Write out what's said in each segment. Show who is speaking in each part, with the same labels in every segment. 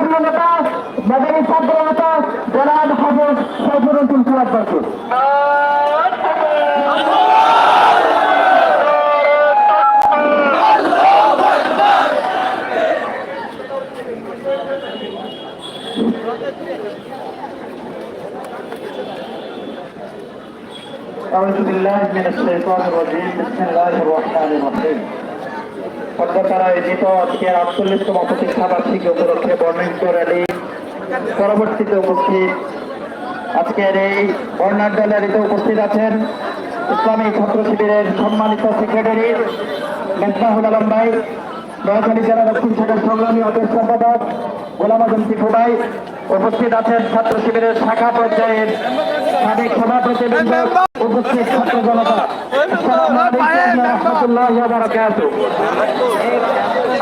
Speaker 1: প্রিয় নেতা মেধাবী ছাত্র নেতা জেলাদ হাফেজ সৈফুর রহমান সিরাজ পারপুর أعوذ بالله من الشيطان الرجيم بسم الله الرحمن الرحيم কলকাতার আয়োজিত আজকের আটচল্লিশতম প্রতিষ্ঠা বার্ষিকী উপলক্ষে বর্ণিত র্যালি। পরবর্তীতে উপস্থিত আজকের এই বর্ণাঢ্য র্যালিতে উপস্থিত আছেন ইসলামী ছাত্র শিবিরের সম্মানিত সেক্রেটারি মেজবাহুল আলম ভাই নোয়াখালী জেলা দক্ষিণ শাখার সংগ্রামী অধ্যক্ষ সম্পাদক গোলাম আজম উপস্থিত আছেন ছাত্র শিবিরের শাখা পর্যায়ের সাবেক সভাপতি উপস্থিত ছাত্র জনতা।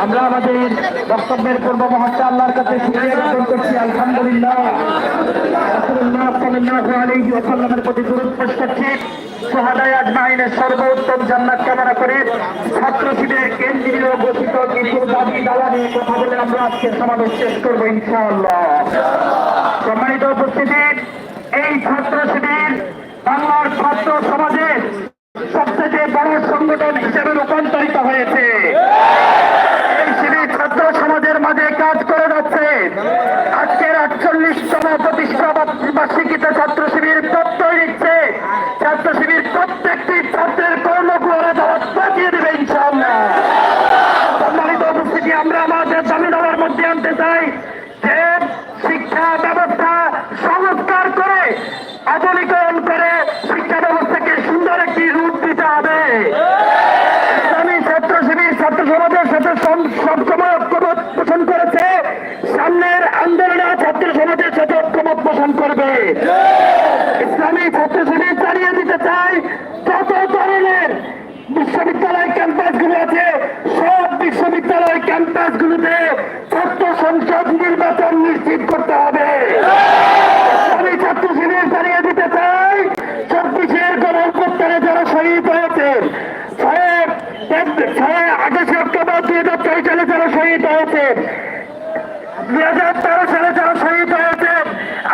Speaker 1: আমরা আমাদের বক্তব্যের পূর্ব মুহূর্তে আল্লাহর কাছে করছি। প্রতি করছি। সর্বোত্তম জান্নাত কামনা করে ছাত্র শিবিরের কেন্দ্রীয় গঠিত কিছু দাবি কথা বলে আমরা আজকে সমাবেশ শেষ করব ইনশাআল্লাহ। সম্মানিত উপস্থিতি, এই ছাত্র শিবির বাংলার সবচেয়ে বড় সংগঠন হিসেবে রূপান্তরিত হয়েছে। ছাত্র সমাজের মাঝে কাজ করে যাচ্ছে। আজকের আটচল্লিশতম প্রতিষ্ঠা বার্ষিকীতে ছাত্র শিবির প্রত্যয় নিচ্ছে ছাত্র শিবির প্রত্যেকটি ছাত্রের কর্মগুলোরে দাওয়াত পাঠিয়ে দেবে সম্মানিত উপস্থিতি, আমরা আমাদের দাবি মধ্যে আনতে চাই যে শিক্ষা ব্যবস্থা সংস্কার করে আধুনিকরণ করে শিক্ষা ব্যবস্থাকে সুন্দর একটি রূপ দিতে হবে ইসলামী ছাত্র শিবির ছাত্র সমাজের সাথে সব- সবসময় ঐক্যমত পোষণ করেছে সামনের আন্দোলনে ছাত্র সমাজের সাথে ঐক্যমত পোষণ করবে ইসলামী ছাত্র শিবির জানিয়ে দিতে চাই যত ধরনের বিশ্ববিদ্যালয় ক্যাম্পাসগুলো আছে সব বিশ্ববিদ্যালয় ক্যাম্পাসগুলোতে ছাত্র সংসদ নির্বাচন নিশ্চিত করতে হবে আমি ছাত্র শিবির জানিয়ে দিতে চাই চব্বিশের গণ অভ্যুত্থানে যারা শহীদ হয়েছেন ছয় ছয় আঠাশে অক্টোবর দুই হাজার তেইশ সালে যারা শহীদ হয়েছেন দুই হাজার তেরো সালে যারা শহীদ হয়েছেন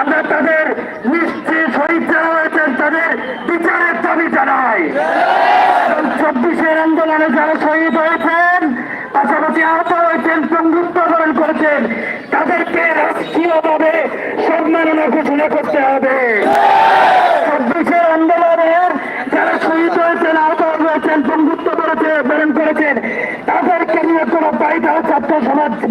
Speaker 1: আমরা তাদের নিশ্চিত শহীদ যারা হয়েছেন, তাদের বিচারের দাবি জানাই। চব্বিশের আন্দোলনে যারা শহীদ হয়েছেন, পাশাপাশি আহত হয়েছেন সংযুক্তকরণ করেছেন, তাদেরকে রাষ্ট্রীয়ভাবে সম্মাননা ঘোষণা করতে হবে চব্বিশের আন্দোলনের যারা শহীদ হয়েছেন আহত হয়েছেন বন্ধুত্ব করেছে বরণ করেছেন তাদেরকে নিয়ে কোনো পাইতারা ছাত্র সমাজ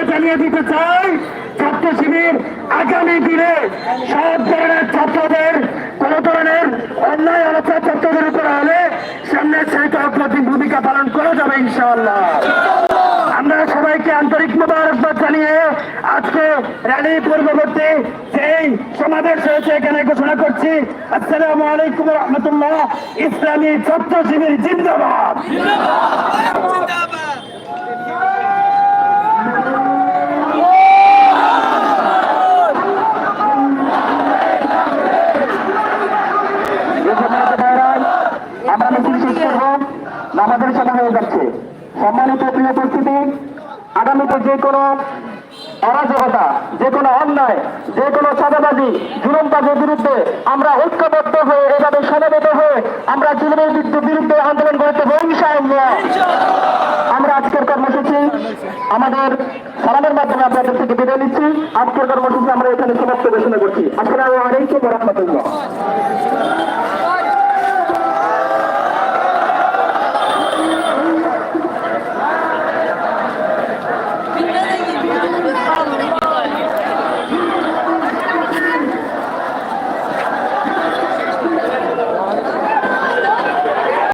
Speaker 1: আপনাদেরকে জানিয়ে দিতে চাই, ছাত্র শিবির আগামী দিনে সব ধরনের ছাত্রদের, কোন ধরনের অন্যায় অবস্থা ছাত্রদের উপর হলে সামনের সহিত অগ্রতি ভূমিকা পালন করা যাবে ইনশাআল্লাহ। আমরা সবাইকে আন্তরিক মোবারকবাদ জানিয়ে আজকে র্যালি পূর্ববর্তী সেই সমাবেশ হয়েছে এখানে ঘোষণা করছি। আসসালামু আলাইকুম রহমতুল্লাহ। ইসলামী ছাত্র শিবির জিন্দাবাদ সম্মানিত ভাইরা, আমরা মিছিল শেষ করব নামাজের সময় হয়ে যাচ্ছে সম্মানিত প্রিয় পরিস্থিতি আগামীতে যে কোনো অরাজকতা, যে কোনো অন্যায়, যে কোনো চাঁদাবাজি, জুলুমবাজের বিরুদ্ধে আমরা ঐক্যবদ্ধ হয়ে এভাবে সমবেত হয়ে আমরা জুলুমের বিরুদ্ধে- আন্দোলন করতে ইনশাআল্লাহ। আমরা আজকের কর্মসূচি আমাদের সালামের মাধ্যমে আপনাদের থেকে বিদায় নিচ্ছি। আজকের কর্মসূচি আমরা এখানে সমাপ্ত ঘোষণা করছি। আসসালামু আলাইকুম রহমতুল্লাহ।